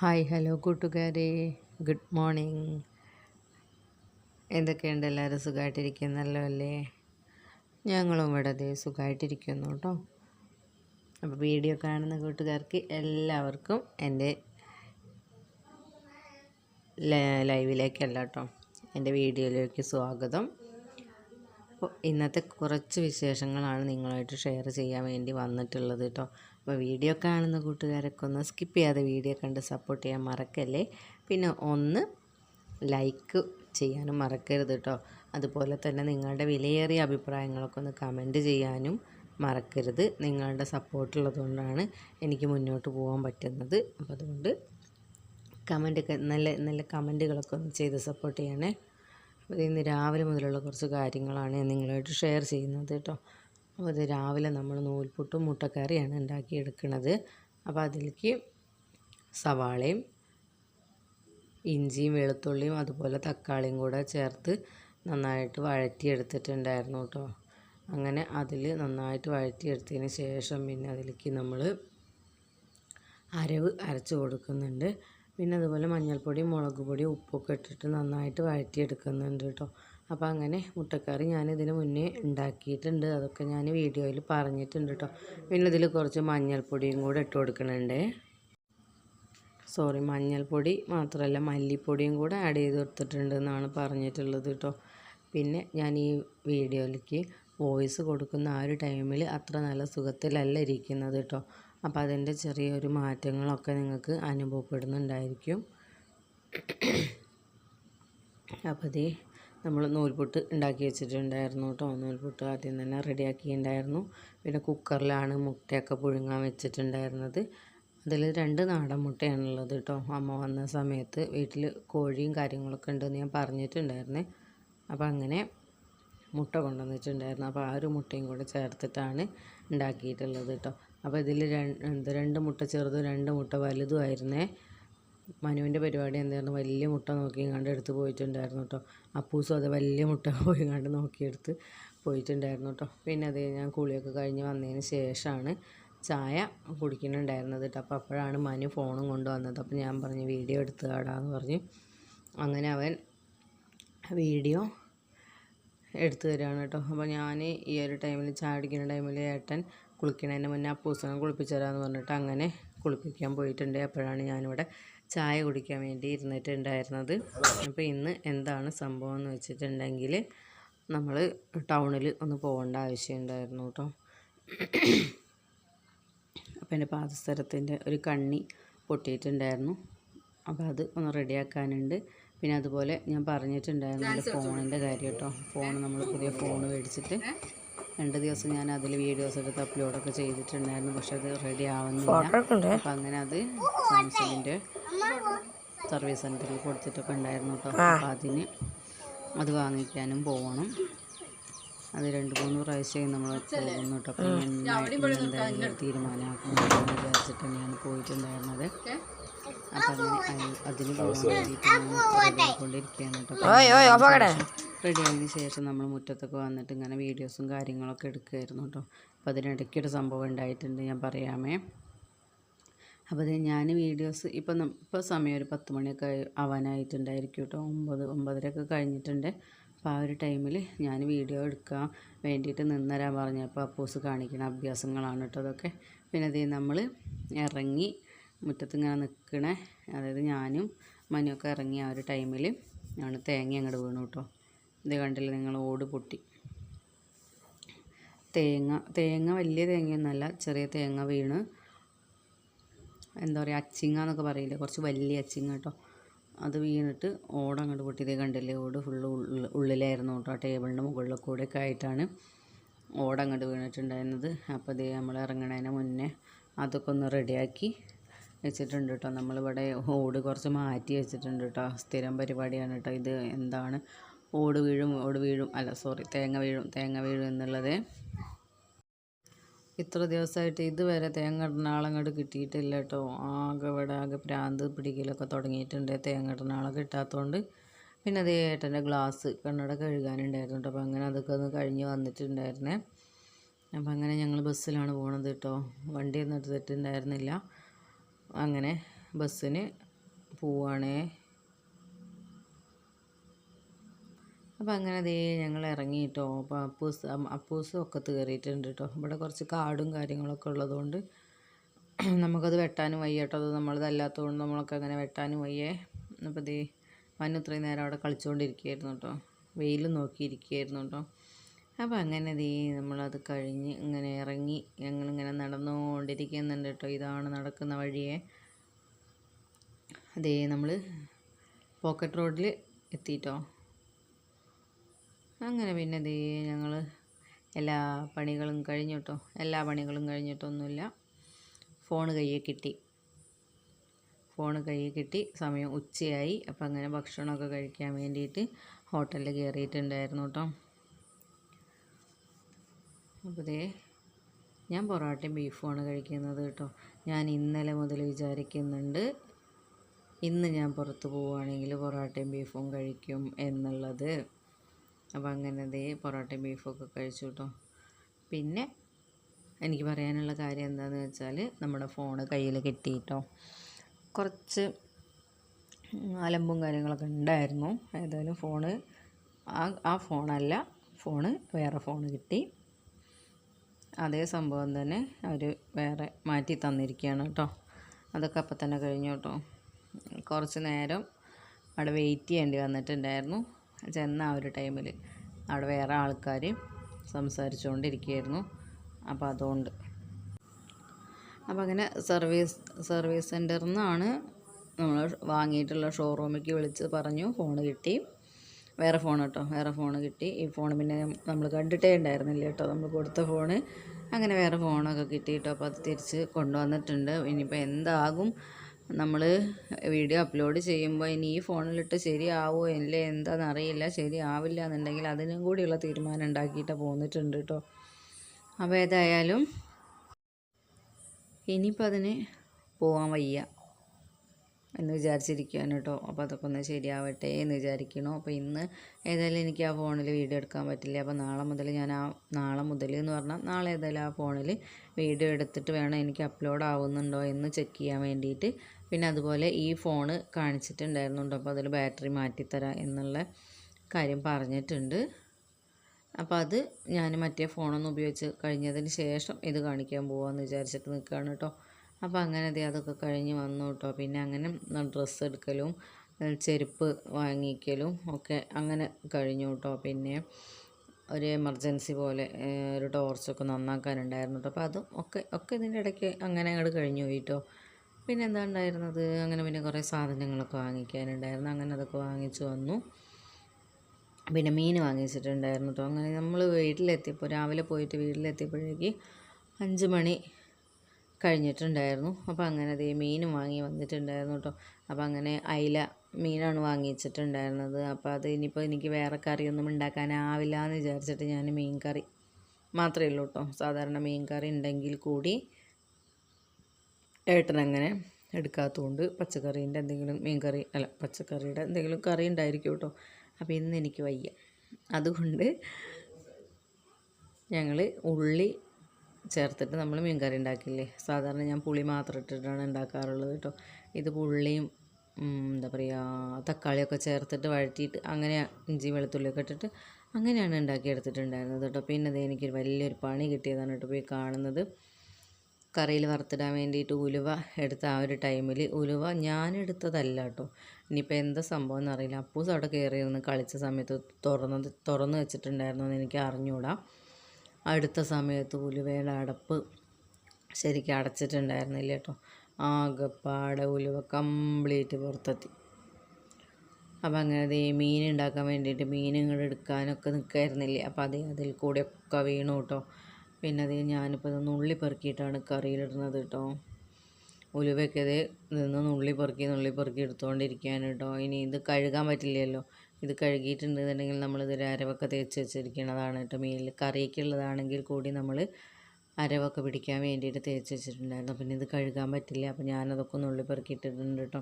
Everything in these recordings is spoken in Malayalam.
ഹായ് ഹലോ കൂട്ടുകാരെ. ഗുഡ് മോർണിംഗ് എന്തൊക്കെയുണ്ട് എല്ലാവരും സുഖമായിട്ടിരിക്കുന്നല്ലോ അല്ലേ? ഞങ്ങളും ഇവിടെ ദേ സുഖമായിട്ടിരിക്കുന്നു കേട്ടോ. അപ്പോൾ വീഡിയോ കാണുന്ന കൂട്ടുകാർക്ക് എല്ലാവർക്കും എന്റെ ലൈവിലേക്കല്ല കേട്ടോ. എന്റെ വീഡിയോയിലേക്ക് സ്വാഗതം. അപ്പോൾ ഇന്നത്തെ കുറച്ച് വിശേഷങ്ങളാണ് നിങ്ങളായിട്ട് ഷെയർ ചെയ്യാൻ വേണ്ടി വന്നിട്ടുള്ളത് കേട്ടോ. അപ്പോൾ വീഡിയോ കാണുന്ന കൂട്ടുകാരൊക്കെ ഒന്ന് സ്കിപ്പ് ചെയ്യാതെ വീഡിയോ കണ്ട് സപ്പോർട്ട് ചെയ്യാൻ മറക്കല്ലേ? പിന്നെ ഒന്ന് ലൈക്ക് ചെയ്യാനും മറക്കരുത് കേട്ടോ. അതുപോലെ തന്നെ നിങ്ങളുടെ വിലയേറിയ അഭിപ്രായങ്ങളൊക്കെ ഒന്ന് കമന്റ് ചെയ്യാനും മറക്കരുത്. നിങ്ങളുടെ സപ്പോർട്ടുള്ളതുകൊണ്ടാണ് എനിക്ക് മുന്നോട്ട് പോകാൻ പറ്റുന്നത്. അപ്പോൾ അതുകൊണ്ട് കമന്റൊക്കെ നല്ല നല്ല കമന്റുകളൊക്കെ ഒന്ന് ചെയ്ത് സപ്പോർട്ട് ചെയ്യണേ. അപ്പോൾ ഇന്ന് രാവിലെ മുതലുള്ള കുറച്ച് കാര്യങ്ങളാണ് ഞാൻ നിങ്ങളായിട്ട് ഷെയർ ചെയ്യുന്നത് കേട്ടോ. അപ്പോൾ അത് രാവിലെ നമ്മൾ നൂൽപുട്ടും മുട്ടക്കറിയാണ് ഉണ്ടാക്കിയെടുക്കുന്നത്. അപ്പോൾ അതിലേക്ക് സവാളയും ഇഞ്ചിയും വെളുത്തുള്ളിയും അതുപോലെ തക്കാളിയും കൂടെ ചേർത്ത് നന്നായിട്ട് വഴറ്റിയെടുത്തിട്ടുണ്ടായിരുന്നു കേട്ടോ. അങ്ങനെ അതിൽ നന്നായിട്ട് വഴറ്റിയെടുത്തതിന് ശേഷം പിന്നെ അതിലേക്ക് നമ്മൾ അരവ് അരച്ച് കൊടുക്കുന്നുണ്ട്. പിന്നെ അതുപോലെ മഞ്ഞൾപ്പൊടി മുളക് പൊടി ഉപ്പൊക്കെ ഇട്ടിട്ട് നന്നായിട്ട് വഴറ്റിയെടുക്കുന്നുണ്ട് കേട്ടോ. അപ്പോൾ അങ്ങനെ മുട്ടക്കറി ഞാൻ ഇതിന് മുന്നേ ഉണ്ടാക്കിയിട്ടുണ്ട്. അതൊക്കെ ഞാൻ വീഡിയോയിൽ പറഞ്ഞിട്ടുണ്ട് കേട്ടോ. പിന്നെ ഇതിൽ കുറച്ച് മഞ്ഞൾപ്പൊടിയും കൂടെ ഇട്ട് കൊടുക്കണുണ്ട്. സോറി മഞ്ഞൾപ്പൊടി മാത്രമല്ല മല്ലിപ്പൊടിയും കൂടെ ആഡ് ചെയ്ത് കൊടുത്തിട്ടുണ്ട് എന്നാണ് പറഞ്ഞിട്ടുള്ളത് കേട്ടോ. പിന്നെ ഞാൻ ഈ വീഡിയോയിലേക്ക് വോയിസ് കൊടുക്കുന്ന ആ ഒരു ടൈമിൽ അത്ര നല്ല സുഖത്തിലല്ല ഇരിക്കുന്നത് കേട്ടോ. അപ്പോൾ അതിന്റെ ചെറിയൊരു മാറ്റങ്ങളൊക്കെ നിങ്ങൾക്ക് അനുഭവപ്പെടുന്നുണ്ടായിരിക്കും. അപ്പോൾ ഇതേ നമ്മൾ നൂൽപുട്ട് ഉണ്ടാക്കി വെച്ചിട്ടുണ്ടായിരുന്നു കേട്ടോ. നൂൽപുട്ട് ആദ്യം തന്നെ റെഡിയാക്കിയിട്ടുണ്ടായിരുന്നു. പിന്നെ കുക്കറിലാണ് മുട്ടയൊക്കെ പുഴുങ്ങാൻ വെച്ചിട്ടുണ്ടായിരുന്നത്. അതിൽ രണ്ട് നാടൻ മുട്ടയാണുള്ളത് കേട്ടോ. അമ്മ വന്ന സമയത്ത് വീട്ടിൽ കോഴിയും കാര്യങ്ങളൊക്കെ ഉണ്ടെന്ന് ഞാൻ പറഞ്ഞിട്ടുണ്ടായിരുന്നേ. അപ്പോൾ അങ്ങനെ മുട്ട കൊണ്ടുവന്നിട്ടുണ്ടായിരുന്നു. അപ്പോൾ ആ ഒരു മുട്ടയും കൂടെ ചേർത്തിട്ടാണ് ഉണ്ടാക്കിയിട്ടുള്ളത് കേട്ടോ. അപ്പോൾ ഇതിൽ രണ്ട് രണ്ട് മുട്ട ചെറുതും രണ്ട് മുട്ട വലുതുമായിരുന്നേ മനുവിന്റെ പരിപാടി എന്തായിരുന്നു? വലിയ മുട്ട നോക്കി കണ്ട് എടുത്ത് പോയിട്ടുണ്ടായിരുന്നു കേട്ടോ അപ്പൂസും അത് വലിയ മുട്ട പോയി കണ്ട് നോക്കിയെടുത്ത് പോയിട്ടുണ്ടായിരുന്നു കേട്ടോ പിന്നെ അത് ഞാൻ കുളിയൊക്കെ കഴിഞ്ഞ് വന്നതിന് ശേഷമാണ് ചായ കുടിക്കുന്നുണ്ടായിരുന്നത് കേട്ടോ അപ്പോൾ അപ്പോഴാണ് മനു ഫോണും കൊണ്ടുവന്നത്. അപ്പോൾ ഞാൻ പറഞ്ഞു വീഡിയോ എടുത്ത് കാടാന്ന് പറഞ്ഞു. അങ്ങനെ അവൻ വീഡിയോ എടുത്തു തരികയാണ് കേട്ടോ അപ്പോൾ ഞാൻ ഈ ഒരു ടൈമിൽ ചായ കുടിക്കുന്ന ടൈമിൽ ഏട്ടൻ കുളിക്കണതിന് മുന്നേ അപ്പൂസനെ കുളിപ്പിച്ചു തരാമെന്ന് പറഞ്ഞിട്ട് അങ്ങനെ കുളിപ്പിക്കാൻ പോയിട്ടുണ്ട്. അപ്പോഴാണ് ഞാനിവിടെ ചായ കുടിക്കാൻ വേണ്ടി ഇരുന്നിട്ടുണ്ടായിരുന്നത്. അപ്പോൾ ഇന്ന് എന്താണ് സംഭവം എന്ന് വെച്ചിട്ടുണ്ടെങ്കിൽ നമ്മൾ ടൗണിൽ ഒന്ന് പോകേണ്ട ആവശ്യമുണ്ടായിരുന്നു കേട്ടോ. അപ്പോൾ എന്റെ പാദസരത്തിന്റെ ഒരു കണ്ണി പൊട്ടിയിട്ടുണ്ടായിരുന്നു. അപ്പോൾ അത് ഒന്ന് റെഡിയാക്കാനുണ്ട്. പിന്നെ അതുപോലെ ഞാൻ പറഞ്ഞിട്ടുണ്ടായിരുന്നു എന്റെ ഫോണിന്റെ കാര്യം കേട്ടോ. ഫോൺ നമ്മൾ പുതിയ ഫോൺ മേടിച്ചിട്ട് രണ്ട് ദിവസം ഞാൻ അതിൽ വീഡിയോസ് എടുത്ത് അപ്ലോഡൊക്കെ ചെയ്തിട്ടുണ്ടായിരുന്നു. പക്ഷെ അത് റെഡി ആവുന്നില്ല. അപ്പം അങ്ങനെ അത് സാംസങ്ങിന്റെ സർവീസ് സെന്ററിൽ കൊടുത്തിട്ടൊക്കെ ഉണ്ടായിരുന്നു കേട്ടോ അപ്പം അതിന് അത് വാങ്ങിക്കാനും പോകണം അത് രണ്ട് മൂന്ന് പ്രാവശ്യമായി നമ്മൾ പോകുന്നു കേട്ടോ അപ്പം എന്തായാലും തീരുമാനമാക്കുന്നു തീരുമാനമാക്കണം വിചാരിച്ചിട്ട് ഞാൻ പോയിട്ടുണ്ടായിരുന്നത്. അപ്പം അങ്ങനെ അയി- അതിന് പോകാൻ വേണ്ടിയിട്ട് ഞാൻ കൊണ്ടിരിക്കുകയാണ് കേട്ടോ. റെഡി ആയതിനു ശേഷം നമ്മൾ മുറ്റത്തൊക്കെ വന്നിട്ട് ഇങ്ങനെ വീഡിയോസും കാര്യങ്ങളൊക്കെ എടുക്കുമായിരുന്നു കേട്ടോ. അപ്പോൾ അതിനിടയ്ക്കൊരു സംഭവം ഉണ്ടായിട്ടുണ്ട് ഞാൻ പറയാമേ. അപ്പോൾ അത് ഞാൻ വീഡിയോസ് ഇപ്പം ഇപ്പോൾ സമയം ഒരു പത്ത് മണിയൊക്കെ ആവാനായിട്ടുണ്ടായിരിക്കും കേട്ടോ. ഒമ്പത് ഒമ്പതരയൊക്കെ കഴിഞ്ഞിട്ടുണ്ട്. അപ്പോൾ ആ ഒരു ടൈമിൽ ഞാൻ വീഡിയോ എടുക്കാൻ വേണ്ടിയിട്ട് നിന്നരാൻ പറഞ്ഞപ്പോൾ അപ്പോസ് കാണിക്കുന്ന അഭ്യാസങ്ങളാണ് കേട്ടോ അതൊക്കെ. പിന്നെ അതേ നമ്മൾ ഇറങ്ങി മുറ്റത്ത് ഇങ്ങനെ നിൽക്കണേ അതായത് ഞാനും മനുവൊക്കെ ഇറങ്ങി ആ ഒരു ടൈമിൽ ആണ് തേങ്ങ അങ്ങോട്ട് വീണു കേട്ടോ ഇത് കണ്ടില്ല നിങ്ങൾ ഓട് പൊട്ടി. തേങ്ങ തേങ്ങ വലിയ തേങ്ങയൊന്നുമല്ല ചെറിയ തേങ്ങ വീണ്. എന്താ പറയുക അച്ചിങ്ങ എന്നൊക്കെ പറയില്ലേ കുറച്ച് വലിയ അച്ചിങ്ങ കേട്ടോ അത് വീണിട്ട് ഓട് അങ്ങോട്ട് പൊട്ടിയതേ കണ്ടില്ലേ ഓട് ഫുള്ള് ഉള്ളിലായിരുന്നു കേട്ടോ ആ ടേബിളിന്റെ മുകളിൽ കൂടെ ഒക്കെ ആയിട്ടാണ് ഓട് വീണിട്ടുണ്ടായിരുന്നത്. അപ്പോൾ ഇത് നമ്മൾ ഇറങ്ങണതിന് മുന്നേ അതൊക്കെ ഒന്ന് റെഡിയാക്കി വെച്ചിട്ടുണ്ട് കേട്ടോ. നമ്മളിവിടെ ഓട് കുറച്ച് മാറ്റി വെച്ചിട്ടുണ്ട് കേട്ടോ. സ്ഥിരം പരിപാടിയാണ് കേട്ടോ ഇത്. എന്താണ്? ഓട് വീഴും ഓട് വീഴും. അല്ല സോറി തേങ്ങ വീഴും തേങ്ങ വീഴും എന്നുള്ളത്. ഇത്ര ദിവസമായിട്ട് ഇതുവരെ തേങ്ങ ഇടനാളങ്ങോട്ട് കിട്ടിയിട്ടില്ല കേട്ടോ. ആകെ ഇവിടെ ആകെ പ്രാന്ത് പിടിക്കലൊക്കെ തുടങ്ങിയിട്ടുണ്ട്. തേങ്ങ ഇടനാളം കിട്ടാത്തതുകൊണ്ട് പിന്നെ അതേ ഏട്ടന്റെ ഗ്ലാസ് കണ്ണട കഴുകാനുണ്ടായിരുന്നു കേട്ടോ. അപ്പോൾ അങ്ങനെ അതൊക്കെ ഒന്ന് കഴിഞ്ഞ് വന്നിട്ടുണ്ടായിരുന്നേ. അപ്പോൾ അങ്ങനെ ഞങ്ങൾ ബസ്സിലാണ് പോണത് കേട്ടോ. വണ്ടിയൊന്നും എടുത്തിട്ടുണ്ടായിരുന്നില്ല. അങ്ങനെ ബസ്സിന് പോവാണേ. അപ്പോൾ അങ്ങനെ ദേ ഞങ്ങൾ ഇറങ്ങി അപ്പോൾ അപ്പൂസ് അപ്പൂസ് ഒക്കത്ത് കയറിയിട്ടുണ്ട് കേട്ടോ ഇവിടെ കുറച്ച് കാടും കാര്യങ്ങളൊക്കെ ഉള്ളതുകൊണ്ട് നമുക്കത് വെട്ടാനും വയ്യ കേട്ടോ അത് നമ്മളതല്ലാത്തതുകൊണ്ട് നമ്മളൊക്കെ അങ്ങനെ വെട്ടാനും വയ്യേ. അപ്പോൾ ദേ മഞ്ഞ ഇത്രയും നേരം അവിടെ കളിച്ചുകൊണ്ടിരിക്കുകയായിരുന്നു കേട്ടോ വെയിലും നോക്കിയിരിക്കുകയായിരുന്നു കേട്ടോ അപ്പോൾ അങ്ങനെ ദേ നമ്മളത് കഴിഞ്ഞ് ഇങ്ങനെ ഇറങ്ങി ഞങ്ങളിങ്ങനെ നടന്നുകൊണ്ടിരിക്കുന്നുണ്ട് കേട്ടോ. ഇതാണ് നടക്കുന്ന വഴിയെ. അതേ നമ്മൾ പോക്കറ്റ് റോഡിൽ എത്തിയിട്ടോ അങ്ങനെ പിന്നെ ദേ ഞങ്ങൾ എല്ലാ പണികളും കഴിഞ്ഞു കേട്ടോ. എല്ലാ പണികളും കഴിഞ്ഞിട്ടൊന്നുമില്ല. ഫോൺ കയ്യിൽ കിട്ടി. ഫോൺ കയ്യിൽ കിട്ടി. സമയം ഉച്ചയായി. അപ്പം അങ്ങനെ ഭക്ഷണമൊക്കെ കഴിക്കാൻ വേണ്ടിയിട്ട് ഹോട്ടലിൽ കയറിയിട്ടുണ്ടായിരുന്നു കേട്ടോ. അപ്പോൾ ഞാൻ പൊറോട്ടയും ബീഫുമാണ് കഴിക്കുന്നത് കേട്ടോ. ഞാൻ ഇന്നലെ മുതൽ വിചാരിക്കുന്നുണ്ട് ഇന്ന് ഞാൻ പുറത്ത് പോവുകയാണെങ്കിൽ പൊറോട്ടയും ബീഫും കഴിക്കും എന്നുള്ളത്. അപ്പോൾ അങ്ങനെ ദേ പൊറോട്ടയും ബീഫൊക്കെ കഴിച്ചു കേട്ടോ. പിന്നെ എനിക്ക് പറയാനുള്ള കാര്യം എന്താണെന്ന് വെച്ചാൽ നമ്മുടെ ഫോണ് കയ്യിൽ കിട്ടിയിട്ടോ കുറച്ച് അലമ്പും കാര്യങ്ങളൊക്കെ ഉണ്ടായിരുന്നു. ഏതായാലും ഫോണ് ആ ആ ഫോണല്ല ഫോണ് വേറെ ഫോണ് കിട്ടി. അതേ സംഭവം തന്നെ അവർ വേറെ മാറ്റി തന്നിരിക്കുകയാണ് കേട്ടോ. അതൊക്കെ അപ്പം തന്നെ കഴിഞ്ഞു കേട്ടോ. കുറച്ച് നേരം അവിടെ വെയിറ്റ് ചെയ്യേണ്ടി വന്നിട്ടുണ്ടായിരുന്നു. ചെന്ന ആ ഒരു ടൈമിൽ അവിടെ വേറെ ആൾക്കാർ സംസാരിച്ചുകൊണ്ടിരിക്കുകയായിരുന്നു അപ്പോൾ അതുകൊണ്ട്. അപ്പോൾ അങ്ങനെ സർവീസ് സർവീസ് സെന്ററിൽ നിന്നാണ് നമ്മൾ വാങ്ങിയിട്ടുള്ള ഷോറൂമിലേക്ക് വിളിച്ച് പറഞ്ഞു ഫോൺ കിട്ടി. വേറെ ഫോൺ കേട്ടോ വേറെ ഫോൺ കിട്ടി. ഈ ഫോൺ പിന്നെ നമ്മൾ കണ്ടിട്ടേ ഉണ്ടായിരുന്നില്ല കേട്ടോ. നമ്മൾ കൊടുത്ത ഫോണ് അങ്ങനെ വേറെ ഫോണൊക്കെ കിട്ടി കേട്ടോ അപ്പോൾ അത് തിരിച്ച് കൊണ്ടുവന്നിട്ടുണ്ട്. ഇനിയിപ്പോൾ എന്താകും? നമ്മൾ വീഡിയോ അപ്ലോഡ് ചെയ്യുമ്പോൾ ഇനി ഈ ഫോണിലിട്ട് ശരിയാവോ ഇല്ലേ എന്താണെന്ന് അറിയില്ല. ശരിയാവില്ല എന്നുണ്ടെങ്കിൽ അതിനും കൂടിയുള്ള തീരുമാനം ഉണ്ടാക്കിയിട്ട് പോന്നിട്ടുണ്ട് കേട്ടോ. അപ്പോൾ ഏതായാലും ഇനിയിപ്പോൾ അതിന് പോകാൻ വയ്യ. എന്ന് വിചാരിച്ചിരിക്കുകയാണ് കേട്ടോ. അപ്പോൾ അതൊക്കെ ഒന്ന് ശരിയാവട്ടെ എന്ന് വിചാരിക്കണോ. അപ്പോൾ ഇന്ന് ഏതായാലും എനിക്ക് ആ ഫോണിൽ വീഡിയോ എടുക്കാൻ പറ്റില്ല. അപ്പോൾ നാളെ മുതൽ ഞാൻ ആ നാളെ മുതൽ എന്ന് പറഞ്ഞാൽ നാളെ ഏതായാലും ആ ഫോണിൽ വീഡിയോ എടുത്തിട്ട് വേണം എനിക്ക് അപ്ലോഡ് ആവുന്നുണ്ടോ എന്ന് ചെക്ക് ചെയ്യാൻ വേണ്ടിയിട്ട്. പിന്നെ അതുപോലെ ഈ ഫോണ് കാണിച്ചിട്ടുണ്ടായിരുന്നുണ്ടോ. അപ്പോൾ അതിൽ ബാറ്ററി മാറ്റിത്തരാം എന്നുള്ള കാര്യം പറഞ്ഞിട്ടുണ്ട്. അപ്പോൾ അത് ഞാൻ മറ്റേ ഫോണൊന്നും ഉപയോഗിച്ച് കഴിഞ്ഞതിന് ശേഷം ഇത് കാണിക്കാൻ പോകാമെന്ന് വിചാരിച്ചിട്ട് നിൽക്കുകയാണ് കേട്ടോ. അപ്പോൾ അങ്ങനെ ദേ അതൊക്കെ കഴിഞ്ഞ് വന്നു കേട്ടോ പിന്നെ അങ്ങനെ ഡ്രസ്സ് എടുക്കലും ചെരുപ്പ് വാങ്ങിക്കലും ഒക്കെ അങ്ങനെ കഴിഞ്ഞു കേട്ടോ പിന്നെ ഒരു എമർജൻസി പോലെ ഒരു ടോർച്ചൊക്കെ നന്നാക്കാനുണ്ടായിരുന്നു കേട്ടോ അപ്പോൾ അതും ഒക്കെ ഒക്കെ ഇതിന്റെ ഇടയ്ക്ക് അങ്ങനെ അങ്ങോട്ട് കഴിഞ്ഞു പോയി കേട്ടോ പിന്നെ എന്താ ഉണ്ടായിരുന്നത്? അങ്ങനെ പിന്നെ കുറേ സാധനങ്ങളൊക്കെ വാങ്ങിക്കാനുണ്ടായിരുന്നു. അങ്ങനെ അതൊക്കെ വാങ്ങിച്ചു വന്നു. പിന്നെ മീൻ വാങ്ങിച്ചിട്ടുണ്ടായിരുന്നു കേട്ടോ അങ്ങനെ നമ്മൾ വീട്ടിലെത്തിയപ്പോൾ രാവിലെ പോയിട്ട് വീട്ടിലെത്തിയപ്പോഴേക്ക് അഞ്ച് മണി കഴിഞ്ഞിട്ടുണ്ടായിരുന്നു. അപ്പോൾ അങ്ങനെ അതേ മീനും വാങ്ങി വന്നിട്ടുണ്ടായിരുന്നു കേട്ടോ അപ്പോൾ അങ്ങനെ അയില മീനാണ് വാങ്ങിച്ചിട്ടുണ്ടായിരുന്നത് അപ്പോൾ അത് ഇനിയിപ്പോൾ എനിക്ക് വേറെ കറിയൊന്നും ഉണ്ടാക്കാനാവില്ല എന്ന് വിചാരിച്ചിട്ട് ഞാൻ മീൻ കറി മാത്രമേ ഉള്ളൂ കേട്ടോ സാധാരണ മീൻ കറി ഉണ്ടെങ്കിൽ കൂടി ഏട്ടനങ്ങനെ എടുക്കാത്തതുകൊണ്ട് പച്ചക്കറീന്റെ എന്തെങ്കിലും മീൻ കറി അല്ല പച്ചക്കറിയുടെ എന്തെങ്കിലും കറി ഉണ്ടായിരിക്കും കേട്ടോ അപ്പോൾ ഇന്ന് എനിക്ക് വയ്യ. അതുകൊണ്ട് ഞങ്ങൾ ഉള്ളി ചേർത്തിട്ട് നമ്മൾ മീൻ കറി ഉണ്ടാക്കില്ലേ? സാധാരണ ഞാൻ പുളി മാത്രം ഇട്ടിട്ടാണ് ഉണ്ടാക്കാറുള്ളത് കേട്ടോ ഇത് പുള്ളിയും എന്താ പറയുക തക്കാളിയൊക്കെ ചേർത്തിട്ട് വഴറ്റിയിട്ട് അങ്ങനെ ഇഞ്ചി വെളുത്തുള്ളിയൊക്കെ ഇട്ടിട്ട് അങ്ങനെയാണ് ഉണ്ടാക്കിയെടുത്തിട്ടുണ്ടായിരുന്നത് കേട്ടോ പിന്നെ അത് എനിക്ക് വലിയൊരു പണി കിട്ടിയതാണ് കേട്ടോ പോയി കാണുന്നത്. കറിയിൽ വറുത്തിടാൻ വേണ്ടിയിട്ട് ഉലുവ എടുത്ത ആ ഒരു ടൈമിൽ ഉലുവ ഞാൻ എടുത്തതല്ല കേട്ടോ ഇനിയിപ്പോൾ എന്താ സംഭവം എന്നറിയില്ല. അപ്പൂസ് അവിടെ കയറി നിന്ന് കളിച്ച സമയത്ത് തുറന്നത് തുറന്ന് വെച്ചിട്ടുണ്ടായിരുന്നു എന്ന് എനിക്ക് അറിഞ്ഞുകൂടാ അടുത്ത സമയത്ത് ഉലുവയുടെ അടപ്പ് ശരിക്കും അടച്ചിട്ടുണ്ടായിരുന്നില്ല കേട്ടോ. ആകെപ്പാടെ ഉലുവ കംപ്ലീറ്റ് പുറത്തെത്തി. അപ്പം അങ്ങനെ അതേ മീൻ ഉണ്ടാക്കാൻ വേണ്ടിയിട്ട് മീൻ ഇങ്ങോട്ട് എടുക്കാനൊക്കെ നിൽക്കായിരുന്നില്ലേ അപ്പോൾ അതേ അതിൽ കൂടെ ഒക്കെ വീണു കേട്ടോ. പിന്നെ അതേ ഞാനിപ്പോൾ ഇത് നുള്ളി പെറുക്കിയിട്ടാണ് കറിയിലിടുന്നത് കേട്ടോ. ഉലുവയ്ക്കത് നിന്ന് നുള്ളി പെറുക്കി നുള്ളി പെറുക്കി എടുത്തുകൊണ്ടിരിക്കുകയാണ് കേട്ടോ. ഇനി ഇത് കഴുകാൻ പറ്റില്ലല്ലോ. ഇത് കഴുകിയിട്ടുണ്ടെന്നുണ്ടെങ്കിൽ നമ്മളിതൊരു അരവൊക്കെ തേച്ച് വെച്ചിരിക്കുന്നതാണ് കേട്ടോ മീനിൽ കറിയൊക്കെയുള്ളതാണെങ്കിൽ കൂടി നമ്മൾ അരവൊക്കെ പിടിക്കാൻ വേണ്ടിയിട്ട് തേച്ച് വെച്ചിട്ടുണ്ടായിരുന്നു. പിന്നെ ഇത് കഴുകാൻ പറ്റില്ല. അപ്പോൾ ഞാനതൊക്കെ ഒന്ന് ഉള്ളിൽ പെറുക്കിയിട്ടിട്ടുണ്ട് കേട്ടോ.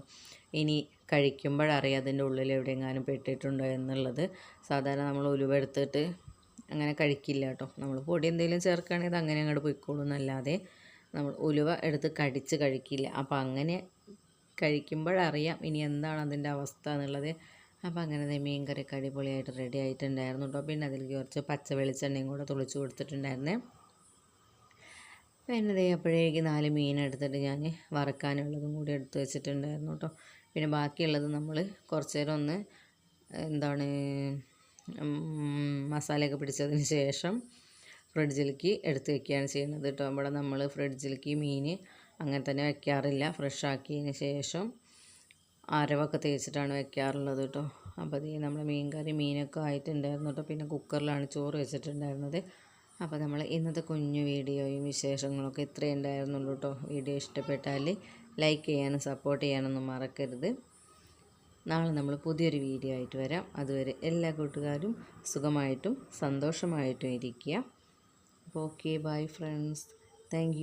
ഇനി കഴിക്കുമ്പോഴറിയാം അതിന്റെ ഉള്ളിൽ എവിടെയെങ്ങാനും പെട്ടിട്ടുണ്ടോ എന്നുള്ളത്. സാധാരണ നമ്മൾ ഉലുവ എടുത്തിട്ട് അങ്ങനെ കഴിക്കില്ല കേട്ടോ. നമ്മൾ പൊടി എന്തെങ്കിലും ചേർക്കുകയാണെങ്കിൽ അത് അങ്ങനെ അങ്ങോട്ട് പോയിക്കോളും എന്നല്ലാതെ നമ്മൾ ഉലുവ എടുത്ത് കടിച്ച് കഴിക്കില്ല. അപ്പോൾ അങ്ങനെ കഴിക്കുമ്പോഴറിയാം ഇനി എന്താണ് അതിന്റെ അവസ്ഥ എന്നുള്ളത്. അപ്പോൾ അങ്ങനെ മീൻ കറിയൊക്കെ അടിപൊളിയായിട്ട് റെഡി ആയിട്ടുണ്ടായിരുന്നു കേട്ടോ പിന്നെ അതിലേക്ക് കുറച്ച് പച്ച വെളിച്ചെണ്ണയും കൂടെ തുളിച്ച് കൊടുത്തിട്ടുണ്ടായിരുന്നേ. പിന്നെ ദേ അപ്പോഴേക്ക് നാല് മീൻ എടുത്തിട്ട് ഞാൻ വറക്കാനുള്ളതും കൂടി എടുത്ത് വെച്ചിട്ടുണ്ടായിരുന്നു കേട്ടോ പിന്നെ ബാക്കിയുള്ളത് നമ്മൾ കുറച്ച് നേരം ഒന്ന് എന്താണ് മസാലയൊക്കെ പിടിച്ചതിന് ശേഷം ഫ്രിഡ്ജിലേക്ക് എടുത്ത് വെക്കുകയാണ് ചെയ്യുന്നത് കേട്ടോ ഇവിടെ നമ്മൾ ഫ്രിഡ്ജിലേക്ക് മീൻ അങ്ങനെ തന്നെ വെക്കാറില്ല. ഫ്രഷ് ആക്കിയതിന് ശേഷം അരവൊക്കെ തേച്ചിട്ടാണ് വെക്കാറുള്ളത് കേട്ടോ. അപ്പോൾ ഈ നമ്മൾ മീൻ കറി മീനൊക്കെ ആയിട്ടുണ്ടായിരുന്നു കേട്ടോ. പിന്നെ കുക്കറിലാണ് ചോറ് വെച്ചിട്ടുണ്ടായിരുന്നത്. അപ്പോൾ നമ്മൾ ഇന്നത്തെ കുഞ്ഞു വീഡിയോയും വിശേഷങ്ങളൊക്കെ ഇത്രയേ ഉണ്ടായിരുന്നുള്ളൂ കേട്ടോ. വീഡിയോ ഇഷ്ടപ്പെട്ടാൽ ലൈക്ക് ചെയ്യാനും സപ്പോർട്ട് ചെയ്യാനൊന്നും മറക്കരുത്. നാളെ നമ്മൾ പുതിയൊരു വീഡിയോ ആയിട്ട് വരാം. അതുവരെ എല്ലാ കൂട്ടുകാരും സുഖമായിട്ടും സന്തോഷമായിട്ടും ഇരിക്കുക. Okay bye friends. താങ്ക്